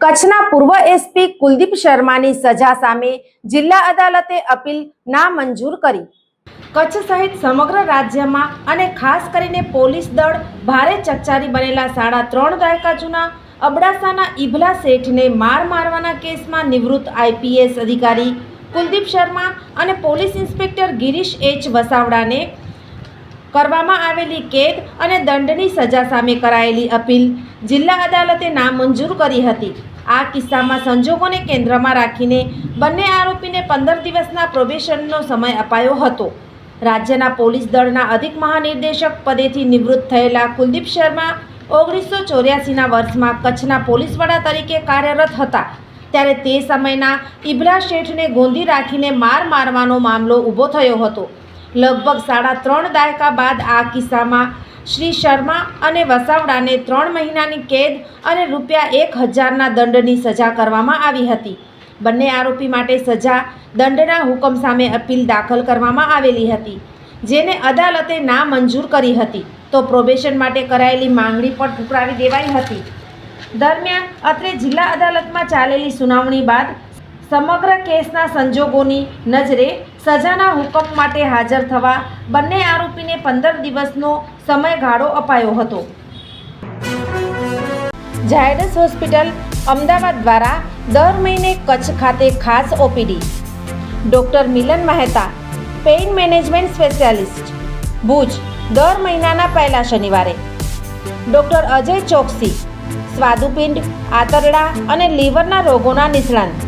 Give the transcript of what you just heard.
કચ્છના પૂર્વ એસપી કુલદીપ શર્માની સજા સામે જિલ્લા અદાલતે અપીલ નામંજૂર કરી. કચ્છ સહિત સમગ્ર રાજ્યમાં અને ખાસ કરીને પોલીસ દળ ભારે ચકચારી બનેલા સાડા ત્રણ દાયકા જૂના અબડાસાના ઇભલા શેઠને માર મારવાના કેસમાં નિવૃત્ત આઈપીએસ અધિકારી કુલદીપ શર્મા અને પોલીસ ઇન્સ્પેક્ટર ગિરીશ એચ વસાવડાને કરવામાં આવેલી કેદ અને દંડની સજા સામે કરાયેલી અપીલ જિલ્લા અદાલતે નામંજૂર કરી હતી. આ કિસ્સામાં સંજોગોને કેન્દ્રમાં રાખીને બંને આરોપીને પંદર દિવસના પ્રોબેશનનો સમય અપાયો હતો. રાજ્યના પોલીસ દળના અધિક મહાનિર્દેશક પદેથી નિવૃત્ત થયેલા કુલદીપ શર્મા ઓગણીસો ચોર્યાસીના વર્ષમાં કચ્છના પોલીસ વડા તરીકે કાર્યરત હતા. ત્યારે તે સમયના ઇબ્રા શેઠને ગોંધી રાખીને માર મારવાનો મામલો ઊભો થયો હતો. લગભગ સાડા ત્રણ દાયકા બાદ આ કિસ્સામાં શ્રી શર્મા અને વસાવડાને ત્રણ મહિનાની કેદ અને રૂપિયા એક હજારના દંડની સજા કરવામાં આવી હતી. બંને આરોપી માટે સજા દંડના હુકમ સામે અપીલ દાખલ કરવામાં આવેલી હતી, જેને અદાલતે નામંજૂર કરી હતી. તો પ્રોબેશન માટે કરાયેલી માંગણી પણ ઠુકરાવી દેવાઈ હતી. દરમિયાન અત્રે જિલ્લા અદાલતમાં ચાલેલી સુનાવણી બાદ સમગ્ર કેસના સંજોગોની નજરે સજાના હુકમ માટે હાજર થવા બંને આરોપીને પંદર દિવસનો સમયગાળો અપાયો હતો. ઝાયડસ હોસ્પિટલ અમદાવાદ દ્વારા દર મહિને કચ્છ ખાતે ખાસ OPD. Doctor Milan Mehta, pain management specialist, Bhuj, દર મહિનાના પહેલા શનિવારે. ડૉક્ટર અજય ચોકસી, સ્વાદુપિંડ, આંતરડા અને લીવરના રોગોના નિષ્ણાંત.